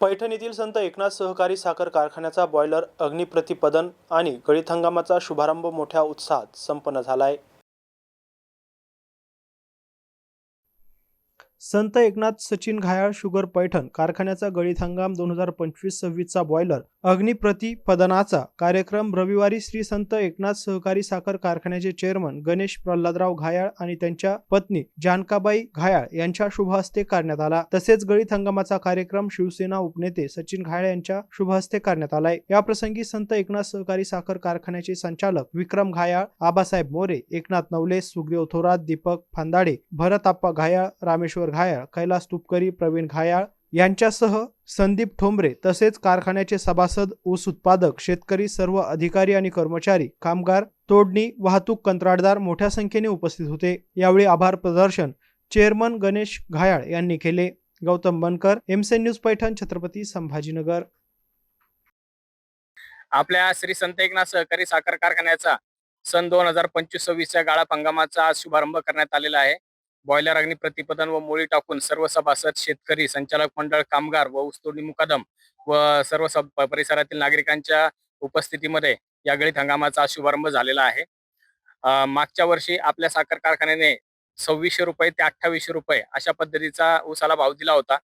पैठण येथील संत एकनाथ सहकारी साखर कारखान्याचा बॉयलर अग्निप्रतिपदन आणि गळीत हंगामाचा शुभारंभ मोठ्या उत्साहात संपन्न झाला आहे संत एकनाथ सचिन घायाळ शुगर पैठण कारखान्याचा गळीत हंगाम दोन हजार पंचवीस सव्वीसचा बॉयलर अग्निप्रतिपदनाचा कार्यक्रम रविवारी श्री संत एकनाथ सहकारी साखर कारखान्याचे चेअरमन गणेश प्रल्हादराव घायाळ आणि त्यांच्या पत्नी जानकाबाई घायाळ यांच्या शुभहस्ते करण्यात आला. तसेच गळीत हंगामाचा कार्यक्रम शिवसेना उपनेते सचिन घायाळ यांच्या शुभहस्ते करण्यात आलाय. याप्रसंगी संत एकनाथ सहकारी साखर कारखान्याचे संचालक विक्रम घायाळ आबासाहेब मोरे एकनाथ नवले सुग्रीव थोरात दीपक फांदाडे भरत आप्पा घायाळ रामेश्वर घायाळ कैलास तुपकरी प्रवीण घायाळ यांच्यासह संदीप ठोंबरे तसेच कारखान्याचे सभासद ऊस उत्पादक शेतकरी सर्व अधिकारी आणि कर्मचारी कामगार तोडणी वाहतूक कंत्राटदार मोठ्या संख्येने उपस्थित होते. यावेळी आभार प्रदर्शन चेअरमन गणेश घायाळ यांनी केले. गौतम बनकर एमसेन न्यूज पैठण छत्रपती संभाजीनगर. आपल्या श्री संत एकनाथ सहकारी साखर कारखान्याचा सन दोन हजार पंचवीस सव्वीसच्या गाळप हंगामाचा आज शुभारंभ करण्यात आलेला आहे. बॉयलर अग्नि प्रतिपदन व मोळी टाकून सर्व सभासद शेतकरी संचालक मंडळ कामगार व ऊसतोडणी मुकादम व सर्व परिसरातील नागरिकांच्या उपस्थितीमध्ये या गळीत हंगामाचा शुभारंभ झालेला आहे. मागच्या वर्षी आपल्या साखर कारखान्याने सव्वीसशे रुपये ते अठ्ठावीसशे रुपये अशा पद्धतीचा ऊसाला भाव दिला होता.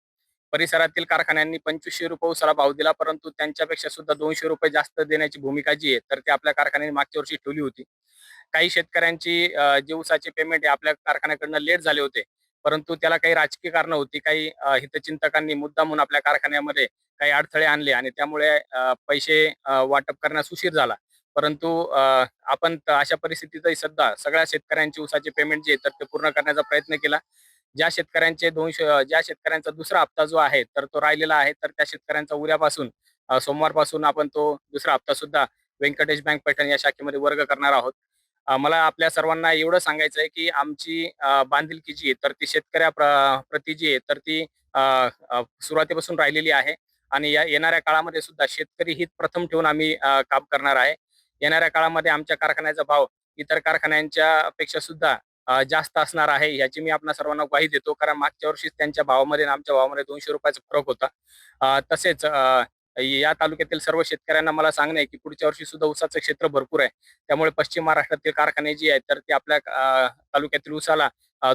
परिसरातील कारखान्यांनी पंचवीसशे रुपये ऊसाला भाव दिला परंतु त्यांच्यापेक्षा सुद्धा दोनशे रुपये जास्त देण्याची भूमिका जी आहे तर ते आपल्या कारखान्याने मागच्या वर्षी ठेवली होती. काही शेतकऱ्यांची अं, जे पेमेंट आपल्या कारखान्याकडनं लेट झाले होते. परंतु त्याला काही राजकीय कारण होती काही हितचिंतकांनी मुद्दा म्हणून आपल्या कारखान्यामध्ये काही अडथळे आणले आणि त्यामुळे पैसे वाटप करण्यास उशीर झाला. परंतु आपण अशा परिस्थितीतही सध्या सगळ्या शेतकऱ्यांची उसाचे पेमेंट जे तर ते पूर्ण करण्याचा प्रयत्न केला. ज्या शेतकऱ्यांचे दोनशे ज्या शेतकऱ्यांचा दुसरा हप्ता जो आहे तर तो राहिलेला आहे तर त्या शेतकऱ्यांचा उद्यापासून सोमवारपासून आपण तो दुसरा हप्ता सुद्धा व्यंकटेश बँक पैठण या शाखेमध्ये वर्ग करणार आहोत. मला आपल्या सर्वांना एवढं सांगायचं आहे की आमची बांधिलकी जी आहे तर ती शेतकऱ्या प्रती प्रति जी आहे तर ती सुरुवातीपासून राहिलेली आहे. आणि या येणाऱ्या काळामध्ये सुद्धा शेतकरी हित प्रथम ठेवून आम्ही काम करणार आहे. येणाऱ्या काळामध्ये आमच्या कारखान्याचा भाव इतर कारखान्यांच्या पेक्षा सुद्धा जास्त असणार आहे याची मी आपल्या सर्वांना ग्वाही देतो. कारण मागच्या वर्षीच त्यांच्या भावामध्ये आमच्या भावामध्ये दोनशे रुपयाचा फरक होता. तसेच या तालुक्यातील सर्व शेतकऱ्यांना मला सांगणं आहे की पुढच्या वर्षी सुद्धा ऊसाचं क्षेत्र भरपूर आहे. त्यामुळे पश्चिम महाराष्ट्रातील कारखाने जे आहेत तर ते आपल्या तालुक्यातील ऊसाला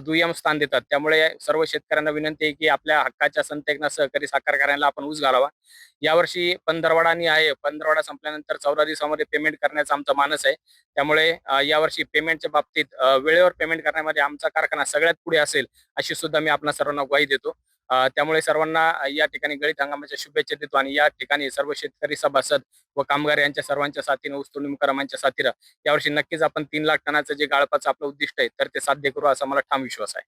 दुय्यम स्थान देतात. त्यामुळे सर्व शेतकऱ्यांना विनंती आहे की आपल्या हक्काच्या संत सहकारी साखर करायला आपण ऊस घालावा. यावर्षी पंधरवाडा आणि आहे. पंधरवाडा संपल्यानंतर चौदा दिवसामध्ये पेमेंट करण्याचा आमचा मानस आहे. त्यामुळे यावर्षी पेमेंटच्या बाबतीत वेळेवर पेमेंट करण्यामध्ये आमचा कारखाना सगळ्यात पुढे असेल अशी सुद्धा मी आपल्या सर्वांना ग्वाही देतो. त्यामुळे सर्वांना या ठिकाणी गळीत हंगामाच्या शुभेच्छा देतो आणि या ठिकाणी सर्व शेतकरी सभासद व कामगार यांच्या सर्वांच्या साथीनं ऊसतोडणी मुकरामांच्या साथीनं यावर्षी नक्कीच आपण तीन लाख टनाचं जे गाळपाचं आपलं उद्दिष्ट आहे तर ते साध्य करू असा मला ठाम विश्वास आहे.